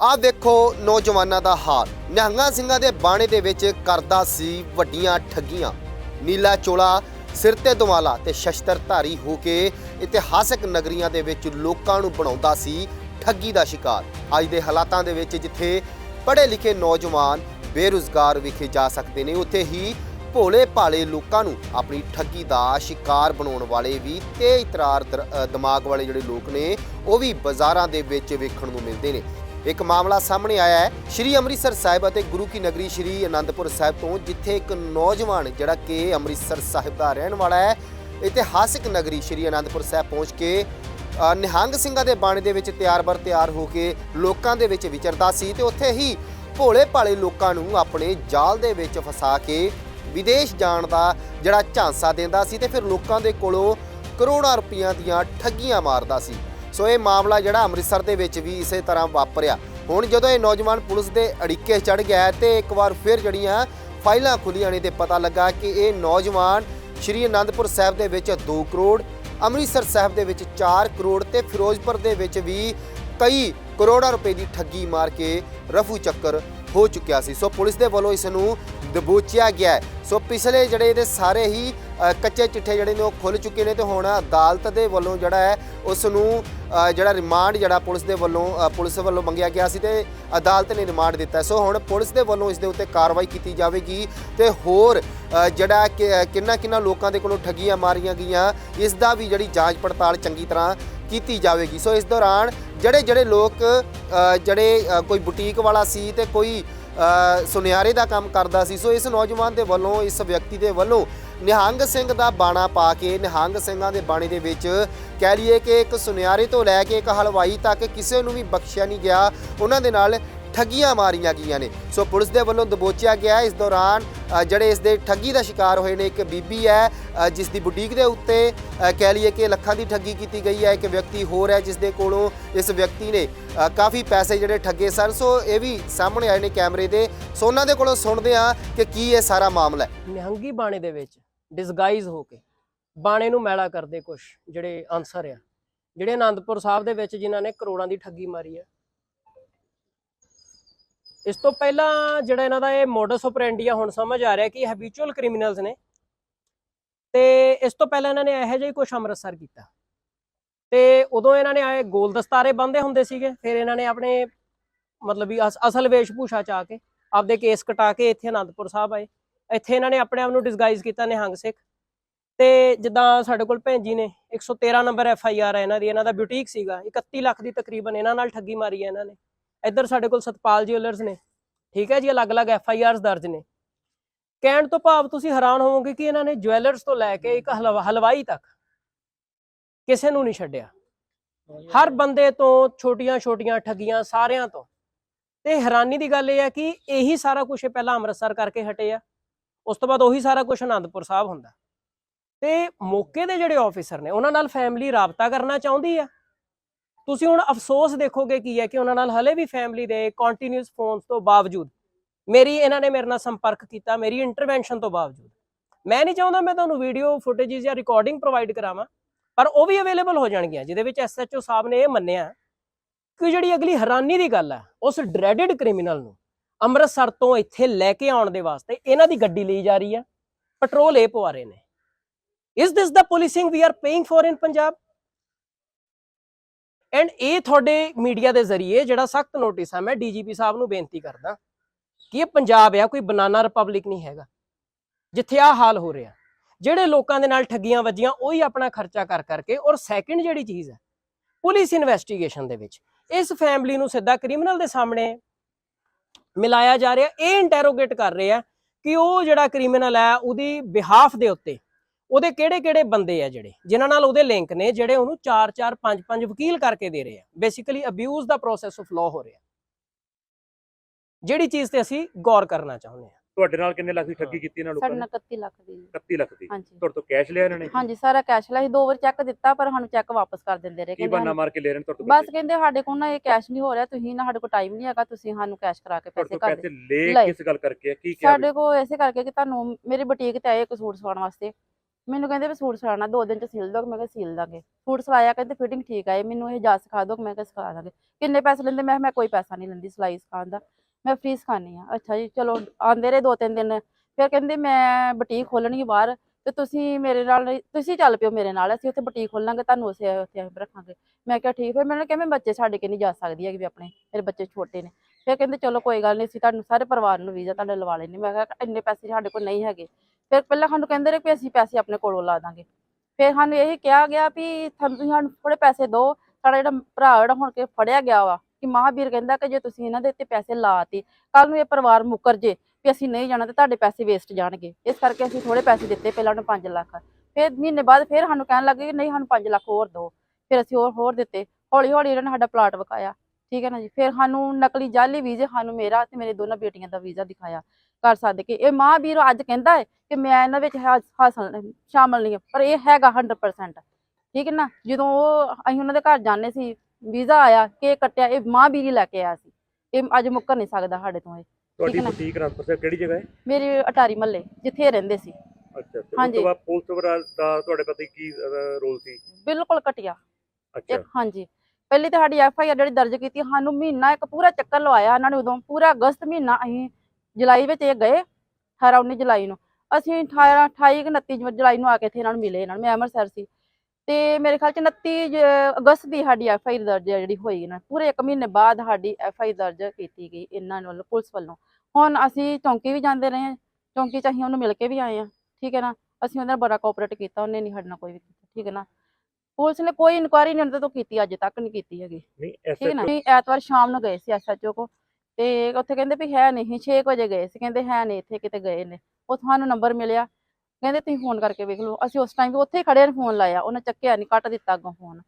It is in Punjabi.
ਆਹ ਵੇਖੋ ਨੌਜਵਾਨਾਂ ਦਾ ਹਾਲ। ਨਿਹੰਗਾਂ ਸਿੰਘਾਂ ਦੇ ਬਾਣੇ ਦੇ ਵਿੱਚ ਕਰਦਾ ਸੀ ਵੱਡੀਆਂ ਠੱਗੀਆਂ। ਨੀਲਾ ਚੋਲਾ, ਸਿਰ ਤੇ ਦੁਮਾਲਾ ਤੇ ਸ਼ਸਤਰਧਾਰੀ ਹੋ ਕੇ ਇਤਿਹਾਸਕ ਨਗਰੀਆਂ ਦੇ ਵਿੱਚ ਲੋਕਾਂ ਨੂੰ ਬਣਾਉਂਦਾ ਸੀ ਠੱਗੀ ਦਾ ਸ਼ਿਕਾਰ। ਅੱਜ ਦੇ ਹਾਲਾਤਾਂ ਦੇ ਵਿੱਚ ਜਿੱਥੇ ਪੜ੍ਹੇ ਲਿਖੇ ਨੌਜਵਾਨ ਬੇਰੁਜ਼ਗਾਰ ਵਿਖੇ ਜਾ ਸਕਦੇ ਨੇ, ਉੱਥੇ ਹੀ ਭੋਲੇ ਭਾਲੇ ਲੋਕਾਂ ਨੂੰ ਆਪਣੀ ਠੱਗੀ ਦਾ ਸ਼ਿਕਾਰ ਬਣਾਉਣ ਵਾਲੇ ਵੀ ਤੇਜ਼ ਤਰਾਰ ਦਰ- ਦਿਮਾਗ ਵਾਲੇ ਜਿਹੜੇ ਲੋਕ ਨੇ, ਉਹ ਵੀ ਬਾਜ਼ਾਰਾਂ ਦੇ ਵਿੱਚ ਵੇਖਣ ਨੂੰ ਮਿਲਦੇ ਨੇ। ਇੱਕ ਮਾਮਲਾ ਸਾਹਮਣੇ ਆਇਆ ਹੈ। ਸ਼੍ਰੀ ਅੰਮ੍ਰਿਤਸਰ ਸਾਹਿਬ ਅਤੇ ਗੁਰੂ ਕੀ ਨਗਰੀ ਸ਼੍ਰੀ ਅਨੰਦਪੁਰ ਸਾਹਿਬ ਤੋਂ, ਜਿੱਥੇ ਇੱਕ ਨੌਜਵਾਨ ਜਿਹੜਾ ਕਿ ਅੰਮ੍ਰਿਤਸਰ ਸਾਹਿਬ ਦਾ ਰਹਿਣ ਵਾਲਾ ਹੈ, ਇਤਿਹਾਸਿਕ ਨਗਰੀ ਸ਼੍ਰੀ ਅਨੰਦਪੁਰ ਸਾਹਿਬ ਪਹੁੰਚ ਕੇ ਨਿਹੰਗ ਸਿੰਘਾਂ ਦੇ ਬਾਣੇ ਦੇ ਵਿੱਚ ਤਿਆਰ ਬਰ ਤਿਆਰ ਹੋ ਕੇ ਲੋਕਾਂ ਦੇ ਵਿੱਚ ਵਿਚਰਦਾ ਸੀ ਤੇ ਉੱਥੇ ਹੀ ਭੋਲੇ ਭਾਲੇ ਲੋਕਾਂ ਨੂੰ ਆਪਣੇ ਜਾਲ ਦੇ ਵਿੱਚ ਫਸਾ ਕੇ ਵਿਦੇਸ਼ ਜਾਣ ਦਾ ਜਿਹੜਾ ਝਾਂਸਾ ਦਿੰਦਾ ਸੀ ਤੇ ਫਿਰ ਲੋਕਾਂ ਦੇ ਕੋਲੋਂ ਕਰੋੜਾਂ ਰੁਪਈਆਂ ਦੀਆਂ ਠੱਗੀਆਂ ਮਾਰਦਾ ਸੀ। ਸੋ ਇਹ ਮਾਮਲਾ ਜਿਹੜਾ ਅੰਮ੍ਰਿਤਸਰ ਦੇ ਵਿੱਚ ਵੀ ਇਸੇ ਤਰ੍ਹਾਂ ਵਾਪਰਿਆ। ਹੁਣ ਜਦੋਂ ਇਹ ਨੌਜਵਾਨ ਪੁਲਿਸ ਦੇ ਅੜਿੱਕੇ ਚੜ ਗਿਆ ਹੈ ਤੇ ਇੱਕ ਵਾਰ ਫਿਰ ਜਿਹੜੀਆਂ ਫਾਈਲਾਂ ਖੁੱਲੀਆਂ ਨੇ ਤੇ ਪਤਾ ਲੱਗਾ ਕਿ ਇਹ ਨੌਜਵਾਨ ਸ਼੍ਰੀ ਅਨੰਦਪੁਰ ਸਾਹਿਬ ਦੇ ਵਿੱਚ 2 ਕਰੋੜ, ਅੰਮ੍ਰਿਤਸਰ ਸਾਹਿਬ ਦੇ ਵਿੱਚ 4 ਕਰੋੜ ਤੇ ਫਿਰੋਜ਼ਪੁਰ ਦੇ ਵਿੱਚ ਵੀ ਕਈ ਕਰੋੜਾਂ ਰੁਪਏ ਦੀ ਠੱਗੀ ਮਾਰ ਕੇ ਰਫੂ ਚੱਕਰ ਹੋ ਚੁੱਕਿਆ ਸੀ। ਸੋ ਪੁਲਿਸ ਦੇ ਵੱਲੋਂ ਇਸ ਨੂੰ ਦਬੋਚਿਆ ਗਿਆ ਸੋ ਪਿਛਲੇ ਜਿਹੜੇ ਇਹਦੇ ਸਾਰੇ ਹੀ ਕੱਚੇ ਚਿੱਠੇ ਜਿਹੜੇ ਨੇ ਉਹ ਖੁੱਲ ਚੁੱਕੇ ਨੇ ਤੇ ਹੁਣ ਅਦਾਲਤ ਦੇ ਵੱਲੋਂ ਜਿਹੜਾ ਹੈ ਉਸ ਨੂੰ ਜਿਹੜਾ ਰਿਮਾਂਡ ਜਿਹੜਾ ਪੁਲਿਸ ਦੇ ਵੱਲੋਂ ਪੁਲਿਸ ਵੱਲੋਂ ਮੰਗਿਆ ਗਿਆ ਸੀ ਤੇ ਅਦਾਲਤ ਨੇ ਰਿਮਾਂਡ ਦਿੱਤਾ। ਸੋ ਹੁਣ ਪੁਲਿਸ ਦੇ ਵੱਲੋਂ ਇਸ ਦੇ ਉੱਤੇ ਕਾਰਵਾਈ ਕੀਤੀ ਜਾਵੇਗੀ ਤੇ ਹੋਰ ਜਿਹੜਾ ਕਿ- ਕਿੰਨਾ ਕਿੰਨਾ ਲੋਕਾਂ ਦੇ ਕੋਲੋਂ ਠੱਗੀਆਂ ਮਾਰੀਆਂ ਗਈਆਂ, ਇਸ ਦਾ ਵੀ ਜਿਹੜੀ ਜਾਂਚ ਪੜਤਾਲ ਚੰਗੀ ਤਰ੍ਹਾਂ ਕੀਤੀ ਜਾਵੇਗੀ। ਸੋ ਇਸ ਦੌਰਾਨ ਜਿਹੜੇ ਜਿਹੜੇ ਲੋਕ ਜਿਹੜੇ ਕੋਈ ਬੁਟੀਕ ਵਾਲਾ ਸੀ ਤੇ ਕੋਈ ਸੁਨਿਆਰੇ ਦਾ ਕੰਮ ਕਰਦਾ ਸੀ, ਸੋ ਇਸ ਨੌਜਵਾਨ ਦੇ ਵੱਲੋਂ, ਇਸ ਵਿਅਕਤੀ ਦੇ ਵੱਲੋਂ ਨਿਹੰਗ ਸਿੰਘ ਦਾ ਬਾਣਾ ਪਾ ਕੇ ਨਿਹੰਗ ਸਿੰਘਾਂ ਦੇ ਬਾਣੀ ਦੇ ਵਿੱਚ ਕਹਿ ਲਈਏ ਕਿ ਇੱਕ ਸੁਨਿਆਰੇ ਤੋਂ ਲੈ ਕੇ ਇੱਕ ਹਲਵਾਈ ਤੱਕ ਕਿਸੇ ਨੂੰ ਵੀ ਬਖਸ਼ਿਆ ਨਹੀਂ ਗਿਆ। ਉਹਨਾਂ ਦੇ ਨਾਲ ਠੱਗੀਆਂ ਮਾਰੀਆਂ ਗਈਆਂ ਨੇ। ਸੋ ਪੁਲਿਸ ਦੇ ਵੱਲੋਂ ਦਬੋਚਿਆ ਗਿਆ। ਇਸ ਦੌਰਾਨ ਜਿਹੜੇ ਇਸ ਦੇ ਠੱਗੀ ਦਾ ਸ਼ਿਕਾਰ ਹੋਏ ਨੇ, ਇੱਕ ਬੀਬੀ ਹੈ ਜਿਸ ਦੀ ਬੁਟੀਕ ਦੇ ਉੱਤੇ ਕਹਿ ਲਈਏ ਕਿ ਲੱਖਾਂ ਦੀ ਠੱਗੀ ਕੀਤੀ ਗਈ ਹੈ। ਇੱਕ ਵਿਅਕਤੀ ਹੋਰ ਹੈ, ਜਿਸ ਦੇ ਕੋਲੋਂ ਇਸ ਵਿਅਕਤੀ ਨੇ ਕਾਫੀ ਪੈਸੇ ਜਿਹੜੇ ਠੱਗੇ ਸਨ। ਸੋ ਇਹ ਵੀ ਸਾਹਮਣੇ ਆਏ ਨੇ ਕੈਮਰੇ ਦੇ। ਸੋ ਉਹਨਾਂ ਦੇ ਕੋਲੋਂ ਸੁਣਦੇ ਹਾਂ ਕਿ ਕੀ ਇਹ ਸਾਰਾ ਮਾਮਲਾ ਹੈ। ਨਿਹੰਗੀ ਬਾਣੇ ਦੇ ਵਿੱਚ ਡਿਸਗਾਈਜ਼ ਹੋ ਕੇ। ਬਾਣੇ ਨੂੰ ਮੈਲਾ ਕਰਦੇ ਕੁਝ ਜਿਹੜੇ ਆਨਸਰ ਆ। ਜਿਹੜੇ ਆਨੰਦਪੁਰ ਸਾਹਿਬ ਦੇ ਵਿੱਚ ਜਿਨ੍ਹਾਂ ਨੇ ਕਰੋੜਾਂ ਦੀ ਠੱਗੀ ਮਾਰੀ ਆ। ਇਸ ਤੋਂ ਪਹਿਲਾਂ ਜਿਹੜਾ ਇਹਨਾਂ ਦਾ ਇਹ ਮੋਡਸ ਆਪਰੈਂਡੀ ਆ, ਹੁਣ ਸਮਝ ਆ ਰਿਹਾ ਕਿ ਹੈਬਿਚੁਅਲ ਕ੍ਰਿਮੀਨਲਸ ਨੇ। ਤੇ ਇਸ ਤੋਂ ਪਹਿਲਾਂ ਇਹਨਾਂ ਨੇ ਇਹੋ ਜਿਹਾ ਹੀ ਕੁਝ ਅੰਮ੍ਰਿਤਸਰ ਕੀਤਾ। ਤੇ ਉਦੋਂ ਇਹਨਾਂ ਨੇ ਆਏ ਗੋਲ ਦਸਤਾਰੇ ਬੰਦੇ ਹੁੰਦੇ ਸੀਗੇ, ਫਿਰ ਇਹਨਾਂ ਨੇ ਆਪਣੇ ਮਤਲਬ ਵੀ ਅਸ- ਅਸਲ ਵੇਸ਼ਭੂਸ਼ਾ ਚ ਆ ਕੇ, ਆਪਦੇ ਕੇਸ ਕਟਾ ਕੇ ਇੱਥੇ ਅਨੰਦਪੁਰ ਸਾਹਿਬ ਆਏ। ਇੱਥੇ ਇਹਨਾਂ ਨੇ ਆਪਣੇ ਆਪ ਨੂੰ ਡਿਸਗਾਈਜ਼ ਕੀਤਾ ਨਿਹੰਗ ਸਿੱਖ। ਤੇ ਜਿੱਦਾਂ ਸਾਡੇ ਕੋਲ ਭੈਣ ਜੀ ਨੇ 113 ਨੰਬਰ ਐਫ ਆਈ ਆਰ ਹੈ ਇਹਨਾਂ ਦੀ, ਇਹਨਾਂ ਦਾ ਬਿਊਟੀਕ ਸੀਗਾ। 31 ਲੱਖ ਦੀ ਤਕਰੀਬਨ ਇਹਨਾਂ ਨਾਲ ਠੱਗੀ ਮਾਰੀ ਹੈ ਇਹਨਾਂ ਨੇ। ਇੱਧਰ ਸਾਡੇ ਕੋਲ ਸਤਪਾਲ ਜਿਊਲਰਸ ਨੇ, ਠੀਕ ਹੈ ਜੀ, ਅਲੱਗ-ਅਲੱਗ ਐਫ ਆਈ ਆਰਸ ਦਰਜ ਨੇ। ਕਹਿਣ ਤੋਂ ਭਾਵ ਤੁਸੀਂ ਹੈਰਾਨ ਹੋਵੋਗੇ ਕਿ ਇਹਨਾਂ ਨੇ ਜੁਐਲਰਸ ਤੋਂ ਲੈ ਕੇ ਇੱਕ ਹਲਵਾ- ਹਲਵਾਈ ਤੱਕ ਕਿਸੇ ਨੂੰ ਨਹੀਂ ਛੱਡਿਆ। ਹਰ ਬੰਦੇ ਤੋਂ ਛੋਟੀਆਂ-ਛੋਟੀਆਂ ਠੱਗੀਆਂ ਸਾਰਿਆਂ ਤੋਂ। ਤੇ ਹੈਰਾਨੀ ਦੀ ਗੱਲ ਇਹ ਹੈ ਕਿ ਇਹੀ ਸਾਰਾ ਕੁਝ ਪਹਿਲਾਂ ਅੰਮ੍ਰਿਤਸਰ ਕਰਕੇ ਹਟੇ ਆ। ਉਸ ਤੋਂ ਬਾਅਦ ਉਹੀ ਸਾਰਾ ਕੁਝ ਆਨੰਦਪੁਰ ਸਾਹਿਬ ਹੁੰਦਾ। ਤੇ ਮੌਕੇ ਦੇ ਜਿਹੜੇ ਆਫੀਸਰ ਨੇ, ਉਹਨਾਂ ਨਾਲ ਫੈਮਿਲੀ ਰਾਬਤਾ ਕਰਨਾ ਚਾਹੁੰਦੀ ਆ। ਤੁਸੀਂ ਹੁਣ ਅਫਸੋਸ ਦੇਖੋਗੇ ਕੀ ਹੈ ਕਿ ਉਹਨਾਂ ਨਾਲ ਹਲੇ ਵੀ ਫੈਮਿਲੀ ਦੇ ਕੰਟੀਨਿਊਸ ਫੋਨਸ ਤੋਂ ਬਾਵਜੂਦ, ਮੇਰੀ, ਇਹਨਾਂ ਨੇ ਮੇਰੇ ਨਾਲ ਸੰਪਰਕ ਕੀਤਾ, ਮੇਰੀ ਇੰਟਰਵੈਂਸ਼ਨ ਤੋਂ ਬਾਵਜੂਦ। ਮੈਂ ਨਹੀਂ ਚਾਹੁੰਦਾ ਮੈਂ ਤੁਹਾਨੂੰ ਵੀਡੀਓ ਫੁਟੇजेस ਜਾਂ ਰਿਕਾਰਡਿੰਗ ਪ੍ਰੋਵਾਈਡ ਕਰਾਵਾਂ, ਪਰ ਉਹ ਵੀ ਅਵੇਲੇਬਲ ਹੋ ਜਾਣਗੀਆਂ, ਜਿਹਦੇ ਵਿੱਚ ਐਸਐਚਓ ਸਾਹਿਬ ਨੇ ਇਹ ਮੰਨਿਆ ਕਿ ਜਿਹੜੀ ਅਗਲੀ ਹੈਰਾਨੀ ਦੀ ਗੱਲ ਹੈ ਉਸ ਡਰੈਡਡ ਕ੍ਰਿਮੀਨਲ ਨੂੰ ਅੰਮ੍ਰਿਤਸਰ ਤੋਂ ਇੱਥੇ ਲੈ ਕੇ ਆਉਣ ਦੇ ਵਾਸਤੇ ਇਹਨਾਂ ਦੀ ਗੱਡੀ ਲਈ ਜਾ ਰਹੀ ਆ। ਪੈਟਰੋਲ ਇਹ ਪਵਾ ਰਹੇ ਨੇ। Is this the policing we are paying for in Punjab and ਇਹ ਤੁਹਾਡੇ ਮੀਡੀਆ ਦੇ ਜ਼ਰੀਏ ਜਿਹੜਾ ਸਖਤ ਨੋਟਿਸ ਆ, ਮੈਂ ਡੀਜੀਪੀ ਸਾਹਿਬ ਨੂੰ ਬੇਨਤੀ ਕਰਦਾ ਕਿ ਇਹ ਪੰਜਾਬ ਆ, ਕੋਈ ਬਨਾਨਾ ਰਿਪਬਲਿਕ ਨਹੀਂ ਹੈਗਾ। ਜਿੱਥੇ ਆ ਹਾਲ ਹੋ ਰਿਹਾ। ਜਿਹੜੇ ਲੋਕਾਂ ਦੇ ਨਾਲ ਠੱਗੀਆਂ ਵੱਜੀਆਂ, ਉਹੀ ਆਪਣਾ ਖਰਚਾ ਕਰ ਕਰਕੇ ਔਰ ਸੈਕਿੰਡ ਜਿਹੜੀ ਚੀਜ਼ ਹੈ ਪੁਲਿਸ ਇਨਵੈਸਟੀਗੇਸ਼ਨ ਦੇ ਵਿੱਚ। ਇਸ ਫੈਮਿਲੀ ਨੂੰ ਸਿੱਧਾ ਕ੍ਰਿਮੀਨਲ ਦੇ ਸਾਹਮਣੇ ਮਿਲਾਇਆ ਜਾ ਰਿਹਾ, ਇਹ ਇੰਟਰੋਗੇਟ ਕਰ ਰਹੇ ਆ ਕਿ ਉਹ ਜਿਹੜਾ ਕ੍ਰਿਮੀਨਲ ਹੈ ਉਹਦੀ ਬਿਹਾਫ ਦੇ ਉੱਤੇ ਉਹਦੇ ਕਿਹੜੇ ਕਿਹੜੇ ਬੰਦੇ ਆ ਜਿਹੜੇ, ਜਿਨ੍ਹਾਂ ਨਾਲ ਉਹਦੇ ਲਿੰਕ ਨੇ, ਜਿਹੜੇ ਉਹਨੂੰ 4 4 5 5 ਵਕੀਲ ਕਰਕੇ ਦੇ ਰਹੇ ਆ। Basically abuse the process of law ਹੋ ਰਿਹਾ। ਜਿਹੜੀ ਚੀਜ਼ ਤੇ ਅਸੀਂ ਗੌਰ ਕਰਨਾ ਚਾਹੁੰਦੇ ਹਾਂ ਤੁਹਾਡੇ ਨਾਲ ਕਿੰਨੇ ਲੱਖ ਦੀ ਠੱਗੀ ਕੀਤੀ ਇਹਨਾਂ ਲੋਕਾਂ ਸਾਡੇ ਨੇ? ਨਾਲ 31 ਲੱਖ ਦੀ। 31 ਲੱਖ ਦੀ। ਹਾਂਜੀ। ਤੁਹਾਡੇ ਤੋਂ ਕੈਸ਼ ਲਿਆ ਇਹਨਾਂ ਨੇ? ਹਾਂਜੀ ਸਾਰਾ ਕੈਸ਼ ਲਿਆ ਸੀ। ਦੋ ਵਾਰ ਚੈੱਕ ਦਿੱਤਾ ਪਰ ਸਾਨੂੰ ਚੈੱਕ ਵਾਪਸ ਕਰ ਦਿੰਦੇ ਰਹੇ। ਕੀ ਕਹਿੰਦੇ ਸਾਨੂੰ- ਮਾਰ ਕੇ ਲੈ ਰਹੇ ਨੇ ਤੁਹਾਡੇ ਤੋਂ ਬਸ ਪੈਸੇ? ਕਹਿੰਦੇ ਸਾਡੇ ਕੋਲ ਨਾ ਇਹ ਕੈਸ਼ ਨਹੀਂ ਹੋ ਰਿਹਾ ਤੁਸੀਂ ਨਾ ਸਾਡੇ ਕੋਲ ਟਾਈਮ ਨਹੀਂ ਹੈਗਾ ਤੁਸੀਂ ਸਾਨੂੰ ਕੈਸ਼ ਕਰਾ ਕੇ ਤੁਹਾਡੇ ਪੈਸੇ ਤੋਂ ਕਰ ਪੈਸੇ ਦਿਓ ਲੈ ਲਏ। ਕਿਸ ਗੱਲ ਕਰਕੇ ਆ? ਕੀ ਕਿਹਾ ਸਾਡੇ ਕੋਲ ਐਸੇ ਕਰਕੇ ਕਿ ਤੁਹਾਨੂੰ ਮੇਰੀ ਬੁਟੀਕ ਤੇ ਆਏ ਇੱਕ ਸੂਟ ਸਵਾਉਣ ਵਾਸਤੇ। ਮੈਨੂੰ ਕਹਿੰਦੇ ਵੀ ਸੂਟ ਸਿਲਾਣਾ ਦੋ ਦਿਨ ਚ ਸਿਲ ਦੋ ਮੈਂ ਕਿਹਾ ਸਿਲ ਦਾਂਗੇ। ਸੂਟ ਸਿਲਾਇਆ ਕਹਿੰਦੇ ਫਿਟਿੰਗ ਠੀਕ ਆਏ ਮੈਨੂੰ ਇਹ ਜਾ ਸਿਖਾ ਦੋ ਮੈਂ ਕਿਹਾ ਸਿਖਾ ਦਾਂਗੇ। ਕਿੰਨੇ ਪੈਸੇ ਲੈਂਦੇ? ਮੈਂ ਕਿਹਾ ਮੈਂ ਕੋਈ ਪੈਸਾ ਨਹੀਂ ਲੈਂਦੀ ਸਿਲਾਈ ਸਿਖਾਉਣ ਦਾ। ਮੈਂ ਫ੍ਰੀ ਸਿਖਾਉਂਦੀ ਆ ਅੱਛਾ ਜੀ, ਚਲੋ ਆਂਦੇ ਰਹੇ ਦੋ ਤਿੰਨ ਦਿਨ। ਫਿਰ ਕਹਿੰਦੇ ਮੈਂ ਬੁਟੀਕ ਖੋਲਣੀ ਬਾਹਰ ਤੇ ਤੁਸੀਂ ਮੇਰੇ ਨਾਲ ਤੁਸੀਂ ਚੱਲ ਪਿਓ ਮੇਰੇ ਨਾਲ, ਅਸੀਂ ਉੱਥੇ ਬੁਟੀਕ ਖੋਲਾਂਗੇ ਤੁਹਾਨੂੰ ਉਸੇ ਉੱਥੇ ਰੱਖਾਂਗੇ। ਮੈਂ ਕਿਹਾ ਠੀਕ ਫਿਰ ਮੈਨੂੰ ਕਿਹਾ, ਮੈਂ ਬੱਚੇ ਛੱਡ ਕੇ ਨਹੀਂ ਜਾ ਸਕਦੀ ਹੈਗੀ ਵੀ ਆਪਣੇ, ਮੇਰੇ ਬੱਚੇ ਛੋਟੇ ਨੇ। ਫਿਰ ਕਹਿੰਦੇ ਚਲੋ ਕੋਈ ਗੱਲ ਨਹੀਂ, ਅਸੀਂ ਤੁਹਾਨੂੰ ਸਾਰੇ ਪਰਿਵਾਰ ਨੂੰ ਵੀਜ਼ਾ ਤੁਹਾਡੇ ਲਵਾ ਲੈਣੇ ਮੈਂ ਕਿਹਾ ਇੰਨੇ ਪੈਸੇ ਸਾਡੇ ਕੋਲ ਨਹੀਂ ਹੈਗੇ। ਫਿਰ ਪਹਿਲਾਂ ਸਾਨੂੰ ਕਹਿੰਦੇ ਰਹੇ ਕਿ ਅਸੀਂ ਪੈਸੇ ਆਪਣੇ ਕੋਲੋਂ ਲਾ ਦਾਂਗੇ। ਫਿਰ ਸਾਨੂੰ ਇਹ ਕਿਹਾ ਗਿਆ ਵੀ ਤੁਹਾਨੂੰ ਤੁਸੀਂ ਸਾਨੂੰ ਥੋੜੇ ਪੈਸੇ ਦਿਓ, ਸਾਡਾ ਜਿਹੜਾ ਭਰਾ ਜਿਹੜਾ ਹੁਣ ਕੇ ਫੜਿਆ ਗਿਆ ਵਾ ਕਿ ਮਹਾਵੀਰ ਕਹਿੰਦਾ ਕਿ ਜੇ ਤੁਸੀਂ ਇਹਨਾਂ ਦੇ ਉੱਤੇ ਪੈਸੇ ਲਾਤੇ ਕੱਲ ਨੂੰ ਇਹ ਪਰਿਵਾਰ ਮੁੱਕਰ ਜੇ, ਵੀ ਅਸੀਂ ਨਹੀਂ ਜਾਣਾ ਤੇ ਤੁਹਾਡੇ ਪੈਸੇ ਵੇਸਟ ਜਾਣਗੇ। ਇਸ ਕਰਕੇ ਅਸੀਂ ਥੋੜੇ ਪੈਸੇ ਦਿੱਤੇ ਪਹਿਲਾਂ ਉਹਨੂੰ 5 ਲੱਖ। ਫਿਰ ਮਹੀਨੇ ਬਾਅਦ ਫਿਰ ਸਾਨੂੰ ਕਹਿਣ ਲੱਗੇ ਕਿ ਨਹੀਂ, ਸਾਨੂੰ 5 ਲੱਖ ਹੋਰ ਦਿਓ। ਫਿਰ ਅਸੀਂ ਹੋਰ ਹੋਰ ਦਿੱਤੇ। ਹੌਲੀ ਹੌਲੀ ਇਹਨਾਂ ਨੇ ਸਾਡਾ ਪਲਾਟ ਵਿਕਾਇਆ ਠੀਕ ਹੈ ਨਾ ਜੀ? ਫਿਰ ਸਾਨੂੰ ਨਕਲੀ ਜਾਲੀ ਵੀਜ਼ੇ ਸਾਨੂੰ ਮੇਰਾ ਤੇ ਮੇਰੇ ਦੋਨਾਂ ਬੇਟੀਆਂ ਦਾ ਵੀਜ਼ਾ ਦਿਖਾਇਆ ਕਰ ਸਕਦੇ ਕਿ। ਇਹ ਮਹਾਂਵੀਰ ਅੱਜ ਕਹਿੰਦਾ ਹੈ ਕਿ ਮੈਂ ਇਹਨਾਂ ਵਿੱਚ ਹਾ- ਹਾਸਲ ਸ਼ਾਮਲ ਨਹੀਂ ਪਰ ਇਹ ਹੈਗਾ 100% ਠੀਕ ਹੈ ਨਾ? ਜਦੋਂ ਉਹ ਅਸੀਂ ਉਹਨਾਂ ਦੇ ਘਰ ਜਾਂਦੇ ਸੀ ਵੀਜ਼ਾ ਆਇਆ ਕੇਕ ਕੱਟਿਆ ਇਹ ਮਹਾਂਵੀਰ ਹੀ ਲੈ ਕੇ ਆਇਆ ਸੀ। ਇਹ ਅੱਜ ਮੁੱਕਰ ਨਹੀਂ ਸਕਦਾ ਸਾਡੇ ਤੋਂ ਇਹ। ਤੁਹਾਡੀ ਨਾ। ਬੁਟੀਕ ਅਨੰਦਪੁਰ ਸਾਹਿਬ ਕਿਹੜੀ ਜਗ੍ਹਾ ਹੈ? ਮੇਰੇ ਅਟਾਰੀ ਮਹੱਲੇ ਜਿੱਥੇ ਇਹ ਰਹਿੰਦੇ ਸੀ। ਅੱਛਾ ਤੇ ਉਸ ਹਾਂਜੀ। ਤੋਂ ਬਾਅਦ ਵਰਾ ਦਾ ਤੁਹਾਡੇ ਪਤੀ ਕੀ ਰੋਲ ਸੀ? ਬਿਲਕੁਲ ਘਟਿਆ। ਅੱਛਾ। ਇੱਕ ਹਾਂਜੀ। ਪਹਿਲੀ ਤਾਂ ਸਾਡੀ ਐਫ ਆਈ ਆਰ ਜਿਹੜੀ ਦਰਜ ਕੀਤੀ ਸਾਨੂੰ ਮਹੀਨਾ ਇੱਕ ਪੂਰਾ ਚੱਕਰ ਲਵਾਇਆ ਇਹਨਾਂ ਨੇ ਉਦੋਂ ਪੂਰਾ ਅਗਸਤ ਮਹੀਨਾ ਅਸੀਂ ਜੁਲਾਈ ਵਿੱਚ ਇਹ ਗਏ 18 19 ਜੁਲਾਈ ਨੂੰ। ਅਸੀਂ 18 28 ਕਿ 29 ਜੁ- ਜੁਲਾਈ ਨੂੰ ਆ ਕੇ ਇੱਥੇ ਇਹਨਾਂ ਨੂੰ ਮਿਲੇ ਇਹਨਾਂ ਨੂੰ ਮੈਂ ਅੰਮ੍ਰਿਤਸਰ ਸੀ। ਤੇ ਮੇਰੇ ਖਿਆਲ ਚ 29 ਜ- ਅਗਸਤ ਦੀ ਸਾਡੀ ਐਫ ਆਈ ਦਰਜ ਜਿਹੜੀ ਹੋਈ ਨੇ। ਪੂਰੇ ਇੱਕ ਮਹੀਨੇ ਬਾਅਦ ਸਾਡੀ ਐਫ ਆਈ ਦਰਜ ਕੀਤੀ ਗਈ ਇਹਨਾਂ ਵੱਲੋਂ ਪੁਲਿਸ ਵੱਲੋਂ। ਹੁਣ ਅਸੀਂ ਚੌਂਕੀ ਵੀ ਜਾਂਦੇ ਰਹੇ ਹਾਂ ਚੌਂਕੀ ਚ ਅਸੀਂ ਉਹਨੂੰ ਮਿਲ ਕੇ ਵੀ ਆਏ ਹਾਂ ਠੀਕ ਹੈ ਨਾ? ਅਸੀਂ ਉਹਦੇ ਨਾਲ ਬੜਾ ਕੋਆਪਰੇਟ ਕੀਤਾ ਉਹਨੇ ਨਹੀਂ ਸਾਡੇ ਨਾਲ ਕੋਈ ਵੀ ਕੀਤਾ ਠੀਕ ਹੈ ਨਾ? ਪੁਲਿਸ ਨੇ ਕੋਈ ਇਨਕੁਆਇਰੀ ਨਹੀਂ ਉਹਨਾਂ ਤੋਂ ਕੀਤੀ ਅੱਜ ਤੱਕ ਨਹੀਂ ਕੀਤੀ ਹੈਗੀ। ਨਹੀਂ ਠੀਕ ਹੈ ਨਾ? ਅਸੀਂ ਐਤਵਾਰ ਸ਼ਾਮ ਨੂੰ ਗਏ ਸੀ ਐਸਐਚਓ ਕੋ ਤੇ ਉੱਥੇ ਕਹਿੰਦੇ ਵੀ ਹੈ ਨਹੀਂ 6 ਵਜੇ ਗਏ ਸੀ ਕਹਿੰਦੇ ਹੈ ਨਹੀਂ ਇੱਥੇ ਕਿਤੇ ਗਏ ਨੇ। ਉਹ ਤੁਹਾਨੂੰ ਨੰਬਰ ਮਿਲਿਆ ਕਹਿੰਦੇ ਤੁਸੀਂ ਫੋਨ ਕਰਕੇ ਵੇਖ ਲਓ। ਅਸੀਂ ਉਸ ਟਾਈਮ ਵੀ ਉੱਥੇ ਹੀ ਖੜੇ ਨੇ ਫੋਨ ਲਾਇਆ, ਉਹਨੇ ਚੱਕਿਆ ਨਹੀਂ ਕੱਟ ਦਿੱਤਾ ਅੱਗੋਂ ਫੋਨ